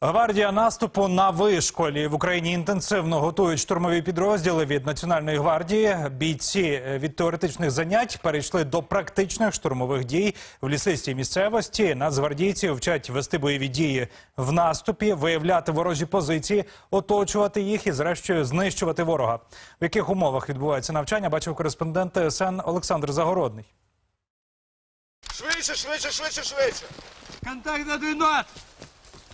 Гвардія наступу на вишколі в Україні інтенсивно готують штурмові підрозділи від Національної гвардії. Бійці е, від теоретичних занять перейшли до практичних штурмових дій в лісистій місцевості. Нацгвардійці вчать вести бойові дії в наступі, виявляти ворожі позиції, оточувати їх і, зрештою, знищувати ворога. В яких умовах відбувається навчання? Бачив кореспондент ТСН Олександр Загородний. Швидше, швидше, швидше, швидше. Контакт на 12!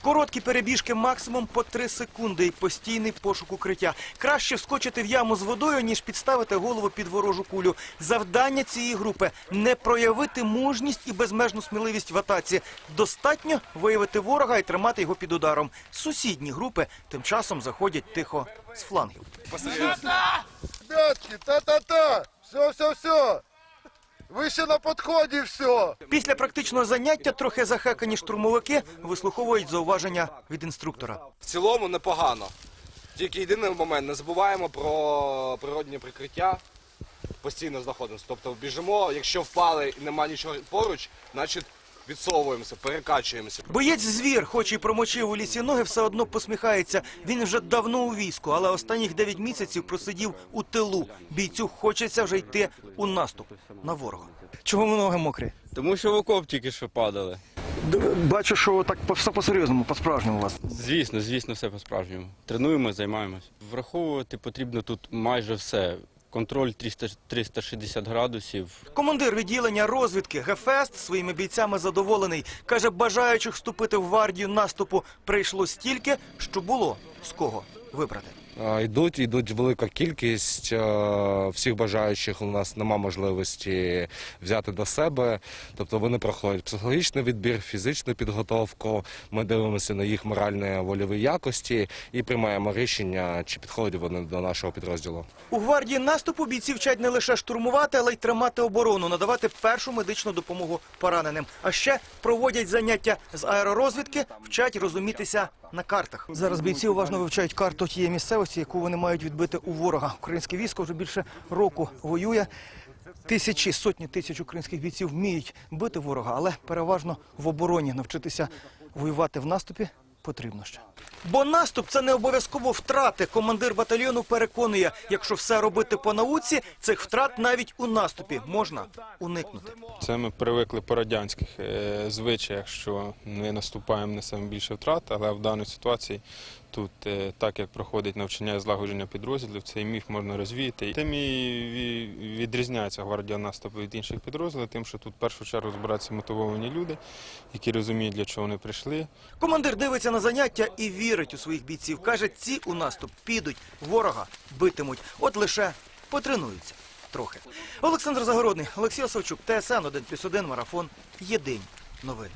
Короткі перебіжки максимум по 3 секунди і постійний пошук укриття. Краще вскочити в яму з водою, ніж підставити голову під ворожу кулю. Завдання цієї групи не проявити мужність і безмежну сміливість в атаці. Достатньо виявити ворога і тримати його під ударом. Сусідні групи тим часом заходять тихо з флангів. Та-та-та. Все, все, все. Ви ще на підході, все. Після практичного заняття трохи захекані штурмовики вислуховують зауваження від інструктора. В цілому непогано. Тільки єдиний момент, не забуваємо про природні прикриття. Постійно знаходимося. Тобто біжимо, якщо впали і нема нічого поруч, значить відсовуємося, перекачуємося. Боєць звір, хоч і промочив у лісі ноги, все одно посміхається. Він вже давно у війську, але останніх 9 місяців просидів у тилу. Бійцю хочеться вже йти у наступ на ворога. Чого ноги мокрі? Тому що в окоп тільки що падали. Бачу, що так все по-серйозному, по-справжньому у вас. Звісно, звісно, все по-справжньому. Тренуємося, займаємось. Враховувати потрібно тут майже все. Контроль 300, 360 градусів. Командир відділення розвідки Гефест своїми бійцями задоволений. Каже, бажаючих вступити в гвардію наступу прийшло стільки, що було з кого вибрати. Йдуть, йдуть велика кількість всіх бажаючих. У нас нема можливості взяти до себе. Тобто вони проходять психологічний відбір, фізичну підготовку. Ми дивимося на їх моральні вольові якості і приймаємо рішення, чи підходять вони до нашого підрозділу. У гвардії наступу бійці вчать не лише штурмувати, але й тримати оборону, надавати першу медичну допомогу пораненим. А ще проводять заняття з аеророзвідки, вчать розумітися на картах. Зараз бійці уважно вивчають карту тієї місцевості, яку вони мають відбити у ворога. Українське військо вже більше року воює. Тисячі, сотні тисяч українських бійців вміють бити ворога, але переважно в обороні навчитися воювати в наступі потрібно ще. Бо наступ це не обов'язково втрати. Командир батальйону переконує, якщо все робити по науці, цих втрат навіть у наступі можна уникнути. Це ми привикли по радянських е, звичаях, що ми наступаємо, несемо більше втрат, але в даній ситуації тут, е, так як проходить навчання і злагодження підрозділів, цей міф можна розвіяти. Тим і відрізняється гвардія наступу від інших підрозділів, тим, що тут в першу чергу збираються мотивовані люди, які розуміють, для чого вони прийшли, Командир дивиться на заняття і вірить у своїх бійців. Каже, ці у наступ підуть, ворога битимуть. От лише потренуються трохи. Олександр Загородний, Олексій Осавчук, ТСН 1+,1, Марафон. Єдині новини.